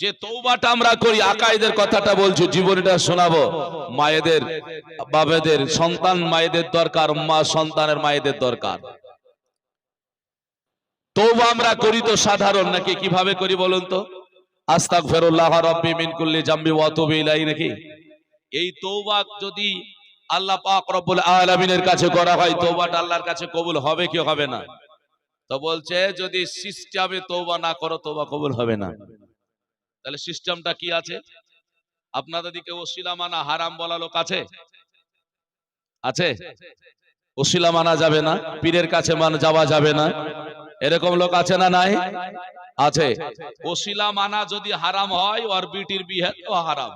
যে তৌবাটা আমরা করি আকাইদের কথাটা বলছো, জীবনীটা শোনাবো। মায়েদের বাবাদের সন্তান মায়েদের দরকার, মা সন্তানের মায়েদের দরকার। তৌবা আমরা করি তো সাধারণ, নাকি কীভাবে করি বলুন তো? আস্তাক ফেরুল্লাহ রব্বি মিন কুল্লি জাম্বি ওয়া তুবু ইলাই নাকি? এই তৌবা যদি আল্লাহ পাক রব্বুল আলামিনের কাছে করা হয় তৌবাটা আল্লাহর কাছে কবুল হবে কি হবে না? তো বলছে, যদি সিস্টেমে তৌবা না করো তৌবা কবুল হবে না। তাহলে সিস্টেমটা কি আছে? আপনাদের দিকে ওসিলা মানা হারাম বলা লোক আছে? আছে? ওসিলা মানা যাবে না, পীরের কাছে মান যাওয়া যাবে না। এরকম লোক আছে না নাই? আছে। ওসিলা মানা যদি হারাম হয়, ওর বিটির বিয়ে তো হারাম।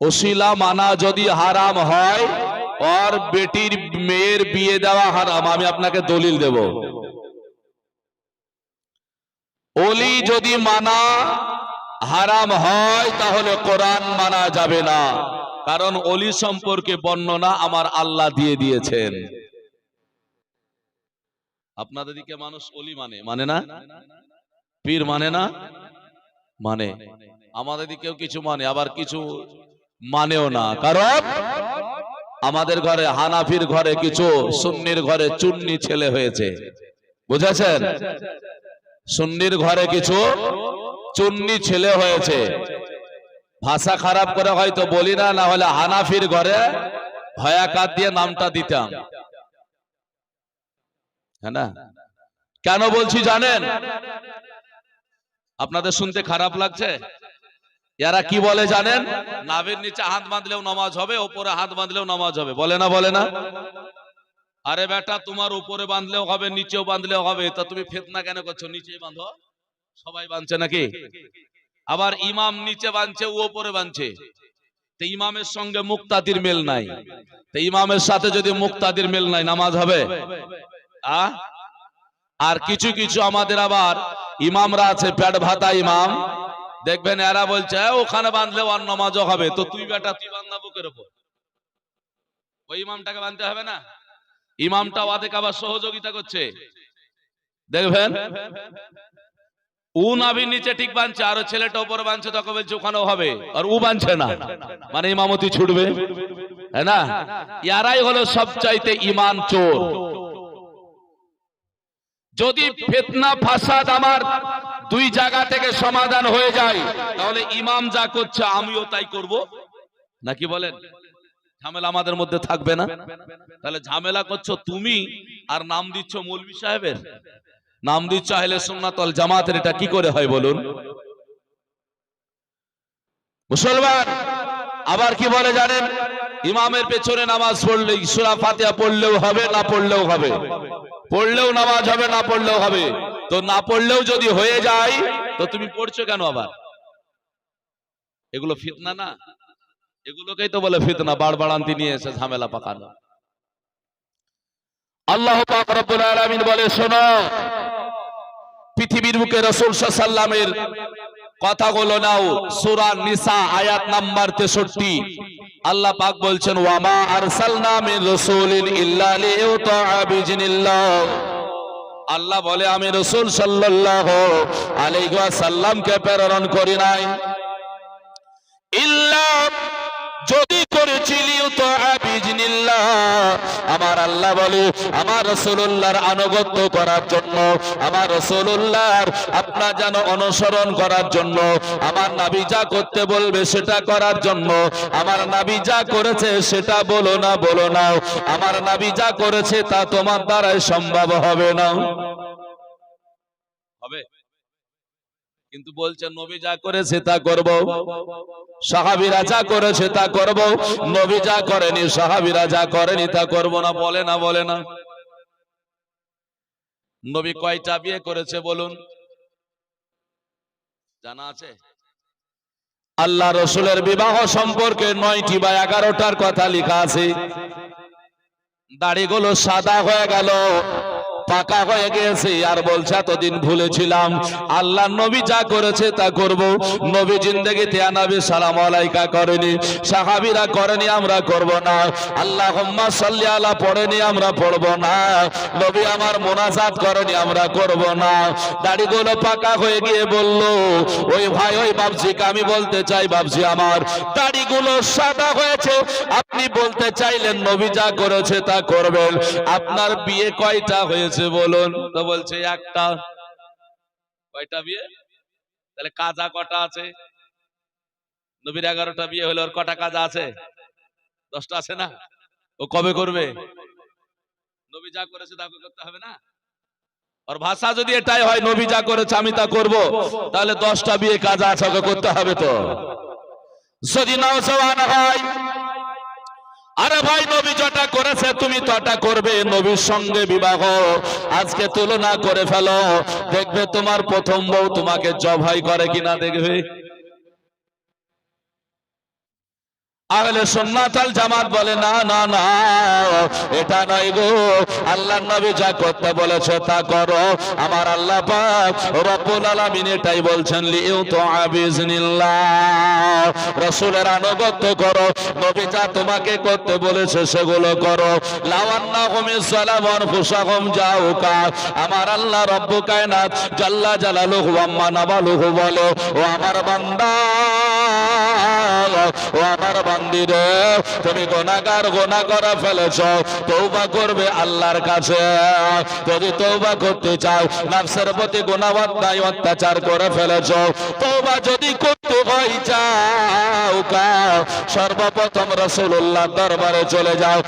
ওসিলা মানা যদি হারাম হয়, ওর বেটির মেয়ের বিয়ে দেওয়া হারাম। আমি আপনাকে দলিল দেব। অলি যদি মানা হারাম হয়, তাহলে কোরআন মানা যাবে না। কারণ অলি সম্পর্কে বর্ণনা আমার আল্লাহ দিয়ে দিয়েছেন। আপনাদের দিকে মানুষ অলি মানে মানে না? পীর মানে না? মানে। আমাদের দিকেও কিছু মানে আবার কিছু মানেও না। কারণ আমাদের ঘরে হানাফির ঘরে কিছু সুন্নির ঘরে চুন্নি ছেলে হয়েছে। বুঝেছেন? সুন্নির ঘরে কিছু চুন্নি ছেলে হয়েছে। ভাষা খারাপ করে হয়তো বলি না না হলে হানাফির ঘরে ভয়াকাত দিয়ে নামটা দিতাম। হ্যাঁ না? কেন বলছি জানেন? আপনাদের শুনতে খারাপ লাগছে? এরা কি বলে জানেন? নাভের নিচে হাত বাঁধলেও নামাজ হবে, ওপরে হাত বাঁধলেও নামাজ হবে। বলে না বলে না? আরে বেটা, তোমার উপরে বাঁধলেও হবে, নিচেও বাঁধলেও হবে। তা তুমি ফেতনা কেন করছ? নিচেই বাঁধো। সবাই বাঁধছে নাকি? আবার ইমাম নিচে বাঁধছে, ও উপরে বাঁধছে। ইমামের সঙ্গে মুক্তাদির মেল নাই। ইমামের সাথে যদি মুক্তাদির মেল নাই, নামাজ হবে? আর কিছু কিছু আমাদের আবার ইমামরা আছে, পেট ভাতা ইমাম। দেখবেন এরা বলছে ওখানে বাঁধলে আর নামাজও হবে। তো তুই বেটা, তুই বান্ধা বুকের ওই ইমামটাকে বাঁধতে হবে না? ইমামটা ওদের আবার সহযোগিতা করছে। দেখবেন? উ নাভির নিচে ঠিক বাঁধছে আর ছেলেটা উপরে বাঁধছে তখন বলছে ওখানেও হবে আর উ বাঁধছে না। মানে ইমামতি ছুটবে? হ্যাঁ না? ইয়ারাই হলো সবচাইতে ইমান চোর। যদি ফেতনা ফাসাদ আমার দুই জায়গা থেকে সমাধান হয়ে যায় তাহলে ইমাম যা করছে আমিও তাই করব। নাকি বলেন? ঝামেলা আমাদের মধ্যে থাকবে না। তাহলে ঝামেলা করছ তুমি আর নাম দিচ্ছ মৌলবি সাহেবের। নাম দিচ্ছ আহলে সুন্নাতল জামাতের, এটা কি করে হয় বলুন? মুসলমান, আবার কি বলে জানেন? ইমামের পেছনে নামাজ পড়লে সুরা ফাতিহা পড়লেও হবে, না পড়লেও হবে? পড়লেও নামাজ হবে, না পড়লেও হবে? তো না পড়লেও যদি হয়ে যায়, তো তুমি পড়ছো কেন আবার? এগুলো ফিতনা না? এগুলোকেই তো বলে ফিতনা, বাড়বাড়ান্তি নিয়ে এসে ঝামেলা পাকানো। আল্লাহ বলে, শোনো, পৃথিবীর বুকে রাসূল সাল্লামের কথাগুলো নাও, সূরা নিসা, আয়াত নাম্বার 63 আল্লাহ পাক বলছেন, ওয়ামা আরসালনা মিন আল্লাহ বলে, আমি রাসূল সাল্লাল্লাহু আলাইহি ওয়াসাল্লামকে প্রেরণ করি নাই। ইল্লা যদি করেছিলি তো আমার আল্লাহ বলে, আমার রসুল্লাহর আনুগত্য করার জন্য, আমার রসুল্লাহর আপনার যেন অনুসরণ করার জন্য, আমার নাবি যা করতে বলবে সেটা করার জন্য, আমার নাবি যা করেছে সেটা বলো না বলো না। আমার নাবি যা করেছে তা তোমার দ্বারাই সম্ভব হবে না। কিন্তু বলছে, নবী যা করেছে তা করব। সাহাবিরা যা করেছে তা করব। নবী যা করেনি, সাহাবিরা যা করেনি তা করব না। বলে না বলে না। নবী কয়টা বিয়ে করেছে বলুন? জানা আছে? আল্লাহ রসুলের বিবাহ সম্পর্কে নয়টি বা এগারোটার কথা লেখা আছে। দাড়িগুলো সাদা হয়ে গেল। পাকা হয়ে গেছে। আর বলছে, এতদিন ভুলেছিলাম। আল্লাহ নবী যা করেছে তা করব। নবী জিন্দগিতে আনাবি, সালাম আলাইকা করেনি। সাহাবিরা করেনি, আমরা করব না। আল্লাহ সাল্লি আলা, পড়েনি, আমরা পড়ব না। নবী আমার মোনাজাত করেনি, আমরা করব না। দাড়িগুলো পাকা হয়ে গিয়ে বলল, ওই ভাই, ওই বাবজিকে আমি বলতে চাই বাবজি আমার, দাড়িগুলো সাদা হয়েছে। আপনি বলতে চাইলেন, নবী যা করেছে তা করবেন। আপনার বিয়ে কয়টা হয়েছে? বলুন। তো বলছে, একটা। কয়টা বিয়ে? তাহলে কাজা কটা আছে? নবীর এগারোটা বিয়ে হলো ওর কটা কাজা আছে? দশটা আছে না? ও কবে করবে? নবী যা করেছে তা করতে হবে না? ওর ভাষা যদি এটাই হয়, নবী যা করেছে, আমি তা করব। তাহলে দশটা বিয়ে কাজা আছে, ওকে করতে হবে তো। যদি নাও হয় আরে ভাই, নবী যটা করেছে, তুমি তটা করবে। নবীর সঙ্গে বিবাহ আজকে তুলনা করে ফেলো। দেখবে তোমার প্রথম বউ তোমাকে জবাই করে কিনা দেখবে। আহলে সুন্নাতাল জামাত বলে, না না না, এটা নয় গো। আল্লাহর নবী যা করতে বলেছে তা করো। আমার আল্লাহ পাক রব্বুল আলামিন এটাই বলছেন লিউ তো আবিজনিল্লাহ রাসূলের আনুগত্য করো। নবী যা তোমাকে করতে বলেছে, সেগুলো করো। লাওয়ান্নাহুম সালামান ফুসাহুম যাউকা আমার আল্লাহ রব্বু কায়নাত জাল্লা জালালুহু ওয়া নাবালুহু বলে, ও আমার বান্দা, ও আমার বান্দিরে তুমি গোনাগার গোনা করা ফেলেছ। তৌবা করবে আল্লাহর কাছে। যদি তৌবা করতে চাও, নাফসের প্রতি গুণাবত্তায় অত্যাচার করে ফেলেছ। তৌবা যদি করতে হয়, যাও সর্বপ্রথম রসুল্লাহ দরবারে চলে যাও।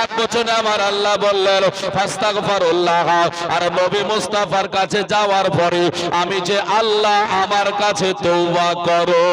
এক বছরে আমার আল্লাহ বললেন, ফাস্তাগফারুল্লাহ। আর নবী মুস্তাফার কাছে যাওয়ার পরে আমি যে আল্লাহ আমার কাছে তৌবা করো।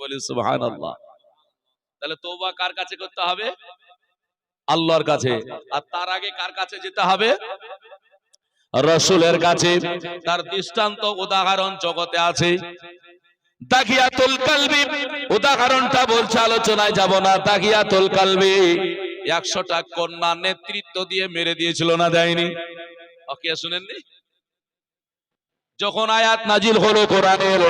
বলি সুবহানাল্লাহ। তাহলে তওবা কার কাছে করতে হবে? আল্লাহর কাছে। আর তার আগে কার কাছে যেতে হবে? রসুলের কাছে। তার দৃষ্টান্ত উদাহরণ জগতে আছে। উদাহরণটা বলছে, আলোচনায় যাব না। তাকিয়াতুল কালবি। একশোটা কন্যা নেতৃত্ব দিয়ে মেরে দিয়েছিল না দেয়নি? ওকে শুনেননি? যখন আয়াত নাজিল হলো কোরআনের,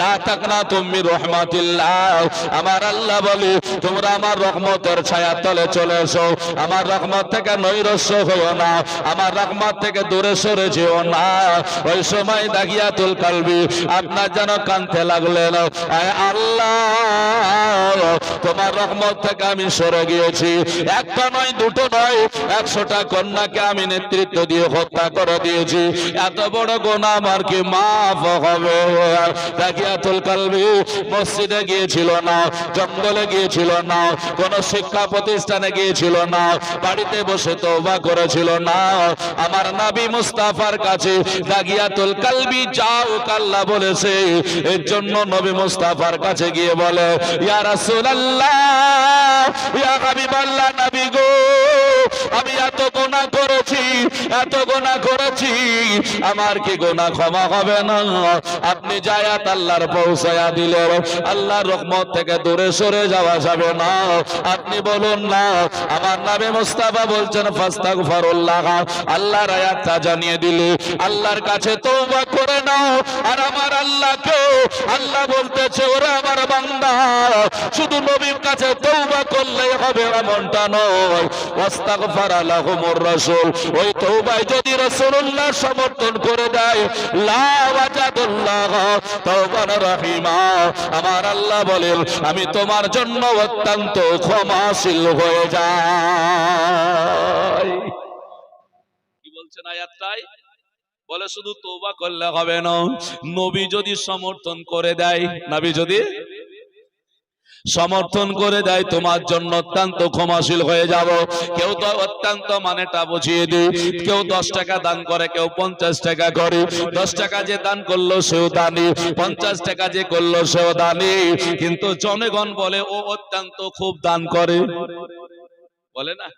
লা তাকনা তুমি রহমাতিল্লাহ আমার আল্লাহ বলে, তোমরা আমার রহমতের ছায়া তলে চলে এসো। আমার রহমত থেকে নৈরস্য হইও না। আমার রহমত থেকে দূরে সরে যেও না। ওই সময় দাগিয়াতুল কালবি আপনার যেন কানতে লাগলেন আল্লাহ, তোমার রহমত থেকে আমি সরে গিয়েছি। একটা নয়, দুটো নয়, একশোটা কন্যাকে আমি নেতৃত্ব দিয়ে হত্যা করে দিয়েছি। এত বড় গোনা আমার কি মাফ হবে। তাকিয়াতুল কালবি মসজিদে গিয়েছিল না, জঙ্গলে গিয়েছিল না, কোন শিক্ষা প্রতিষ্ঠানে গিয়েছিল না, বাড়িতে বসে তওবা করেছিল না। আমার নবী মুস্তাফার কাছে দাগিয়াতুল কালবি যাও কাল্লা বলেছে। এর জন্য নবী মুস্তাফার কাছে গিয়ে বলে, ইয়া রাসূলুল্লাহ, ইয়া হাবিবাল্লাহ নবী গো, আমি এত গোনা করেছি, এত গোনা করেছি আমার কি গোনা ক্ষমা হবে না? আপনি জায়াত আল্লাহর পৌঁছায়া দিলেন। আল্লাহর রহমত থেকে দূরে সরে যাওয়া যাবে না। আপনি বলুন না, আমার নামে মুস্তাফা বলছেন, ফাস্তাগফিরুল্লাহ। আল্লাহর আয়াতটা জানিয়ে দিলে, আল্লাহর কাছে তওবা করে নাও। আর আমার আল্লাহকে আল্লাহ বলতেছে, ওরা আমার বান্দা, শুধু নবীর কাছে তওবা করলেই হবে এমনটা নয়। ওয়াস্তাগফার লাহুমুর রাসূল। ওই তওবায় যদি রাসূলুল্লাহ সমর্থন করে আমার আল্লাহ বলেন, আমি তোমার জন্য অত্যন্ত ক্ষমাশীল হয়ে যাই। কি বলছেন বলে শুধু তওবা করলে হবে না। নবী যদি সমর্থন করে দেয়, নবী যদি সমর্থন করে দেয়, তোমার জন্য অত্যন্ত ক্ষমাশীল হয়ে যাব। কেউ তো অত্যন্ত মানেটা বুঝিয়ে দিই, কেউ দশ টাকা দান করে, কেউ পঞ্চাশ টাকা করে। দশ টাকা যে দান করল, সেও দানি। পঞ্চাশ টাকা যে করল, সেও দানি। কিন্তু জনগণ বলে, ও অত্যন্ত খুব দান করে। বলে না?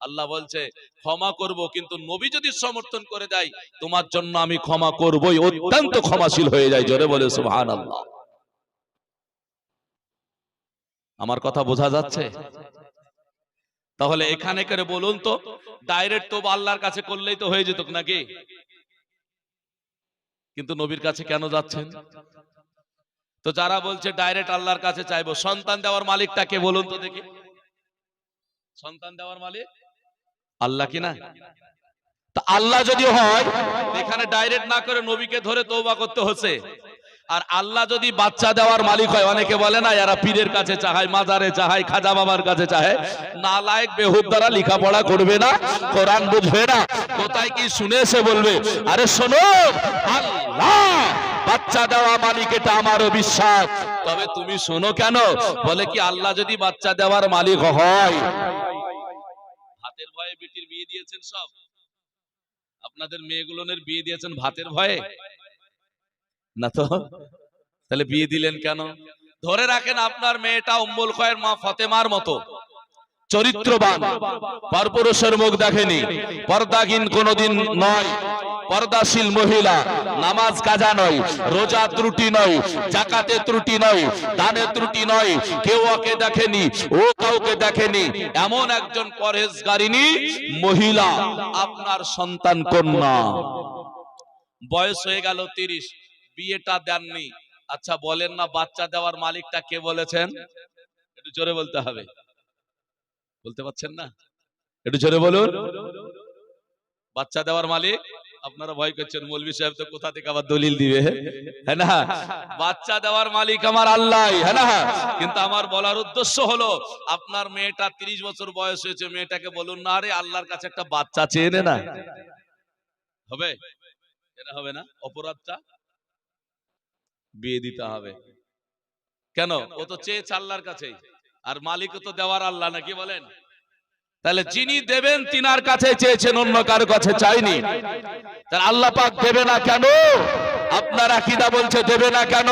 আল্লাহ বলছে, ক্ষমা করব, কিন্তু নবী যদি সমর্থন করে দেয়, তোমার জন্য আমি ক্ষমা করবই। অত্যন্ত ক্ষমাশীল হয়ে যায়, জোরে বলে সুবহান আল্লাহ আমার কথা বোঝা যাচ্ছে? তাহলে এখানে করে বলুন তো ডাইরেক্ট তো আল্লাহর কাছে করলেই তো হয়ে যেত নাকি? কিন্তু নবীর কাছে কেন যাচ্ছেন? তো যারা বলছে ডাইরেক্ট আল্লাহর কাছে চাইব, সন্তান দেওয়ার মালিকটা কে বলুন তো দেখি। সন্তান দেওয়ার মালিক? আল্লাহ কি না? তা আল্লাহ যদি হয়, এখানে ডাইরেক্ট না করে নবীকে ধরে তৌবা করতে হচ্ছে। আর আল্লাহ যদি বাচ্চা দেওয়ার মালিক হয়, অনেকে বলে না এরা পীরের কাছে চাহায়, মাজারে চাহায়, খাজা বাবার কাছে চাহে। না লায়ক বেহুদ দ্বারা লেখাপড়া করবে না, কোরআন বুঝবে না। কোথায় কি শুনেছে বলবে? আরে শোনো, আল্লাহ বাচ্চা দেওয়া মালিক, এটা আমারও বিশ্বাস। তবে তুমি শোনো কেন? বলে কি, আল্লাহ যদি বাচ্চা দেওয়ার মালিক হয়। ভাতের ভয়ে বেটির বিয়ে দিয়েছেন সব? আপনাদের মেয়েগুলোনের বিয়ে দিয়েছেন ভাতের ভয়ে? না তো? তাহলে বিয়ে দিলেন কেন? ধরে রাখেন আপনার মেয়েটা উম্মুল খয়ের মা ফতেমার মতো। চরিত্রবান, পরপুরুষের মুখ দেখেনি, পর্দাহীন কোনোদিন নয়, পর্দাশীল মহিলা, নামাজ কাজা নয়, রোজা ত্রুটি নয়, জাকাতে ত্রুটি নয়, দানে ত্রুটি নয়, কেউ ওকে দেখেনি, ও কাউকে দেখেনি, এমন একজন পরহেজগারিনী মহিলা, আপনার সন্তান কন্যা। বয়স হয়ে গেল তিরিশ বিয়েটা দেননি। আচ্ছা বলেন না বাচ্চা দেওয়ার মালিকটা কে বলেছেন? একটু জোরে বলতে হবে। বলতে পারছেন না? একটু জোরে বলুন। বাচ্চা দেওয়ার মালিক? আপনারা ভয় করছেন, মৌলভী সাহেব তো কোথা থেকে আবার দলিল দিবে? হ্যাঁ না? বাচ্চা দেওয়ার মালিক আমার আল্লাহ হ্যাঁ না? কিন্তু আমার বলার উদ্দেশ্য হলো, আপনার মেয়েটা তিরিশ বছর বয়স হয়েছে, মেয়েটাকে বলুন না, আরে আল্লাহর কাছে একটা বাচ্চা চেয়ে নে না। হবে? এটা হবে না? অপরাধটা? বিয়ে দিতে হবে। কেন? ও তো চেয়েছে আল্লাহর কাছেই। আর মালিকও তো দেওয়ার আল্লাহ নাকি বলেন? তাহলে যিনি দেবেন, তিনার কাছে চেয়েছেন, অন্য কারও কাছে চাইনি। তাহলে আল্লাহ পাক দেবে না কেন? আপনার আকিদা বলছে, দেবে না কেন?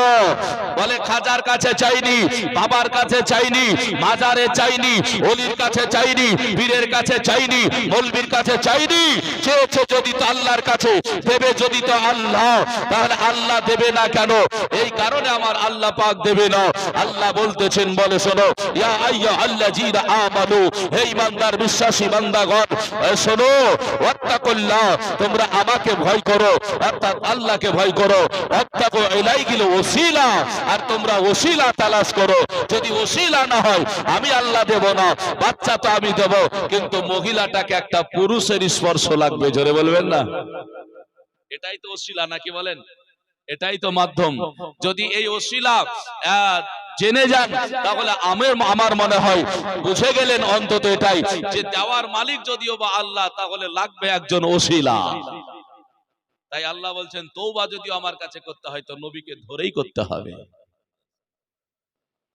বলে, খাজার কাছে চাইনি, বাবার কাছে চাইনি, মাজারে চাইনি, অলির কাছে চাইনি, পীরের কাছে চাইনি, মলবির কাছে চাইনি। চেয়েছে যদি তো আল্লাহর কাছে, দেবে যদি তো আল্লাহ, তাহলে আল্লাহ দেবে না কেন? এই কারণে আমার আল্লাহ পাক দেবে না। আল্লাহ বলতেছেন, বলে শোনো আইয়া আল্লাযীনা আমানু, হে ইমানদার, বিশ্বাসী বান্দাগণ শোনো, ওয়াত্তাকুল্লাহ, তোমরা আমাকে ভয় করো, অর্থাৎ আল্লাহকে ভয় করো। ওয়াত্তাকু ইলাইহিল ওসিলা, আর তোমরা ওসিলা তালাশ করো। যদি ওসিলা না হয়, আমি আল্লাহ দেব না, বাচ্চা তো আমি দেব, কিন্তু মহিলাটাকে একটা পুরুষের স্পর্শ লাগবে, জোরে বলবেন না? এটাই তো ওসিলা নাকি বলেন? এটাই তো মাধ্যম। যদি এই ওসিলা জেনে যান, তাহলে আমার আমার মনে হয়, বুঝে গেলেন অন্তত এটাই, যে দেওয়ার মালিক যদিও বা আল্লাহ, তাহলে লাগবে একজন ওসিলা। তাই আল্লাহ বলছেন তৌবা যদিও আমার কাছে করতে হয়, তো নবীকে ধরেই করতে হবে।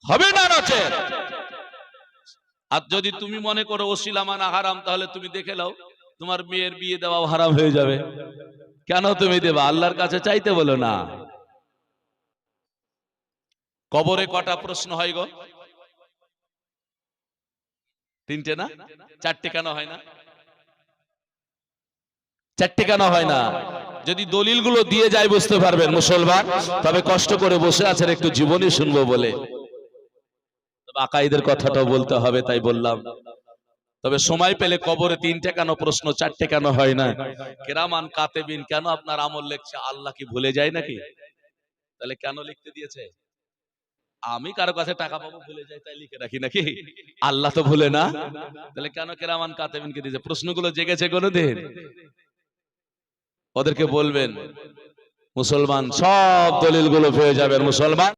হবে না নচেত আর যদি তুমি মনে করো ওসিলা মানা হারাম, তাহলে তুমি দেখে নাও, তোমার মেয়ের বিয়ে দেওয়া হারাম হয়ে যাবে। কেন তুমি দেবা? আল্লাহর কাছে চাইতে বলো না। কবরে কটা প্রশ্ন হয় গো? তিনটে না? চারটে কেন হয় না? চারটে কেন হয় না? যদি দলিলগুলো দিয়ে যায় বুঝতে পারবেন মুসলমান। তবে কষ্ট করে বসে আছেন, একটু জীবনী শুনব বলে। আকাইদের কথাটাও বলতে হবে, তাই বললাম। তবে সময় পেলে কবরে তিনটে কেন প্রশ্ন, চারটে কেন হয় না? কেরামান, কাতেবিন, কেন আপনার আমল লেখছে? আল্লাহ কি ভুলে যায় নাকি? তাহলে কেন লিখতে দিয়েছে? আমি কারও কাছে টাকা পাবো, ভুলে যাই, তাই লিখে রাখি নাকি? আল্লাহ তো ভুলে না? তাহলে কেন কেরামান, কাতেবিনকে দিয়েছে? প্রশ্নগুলো জেগেছে কোনোদিন? ওদেরকে বলবেন মুসলমান সব দলিলগুলো পেয়ে যাবেন মুসলমান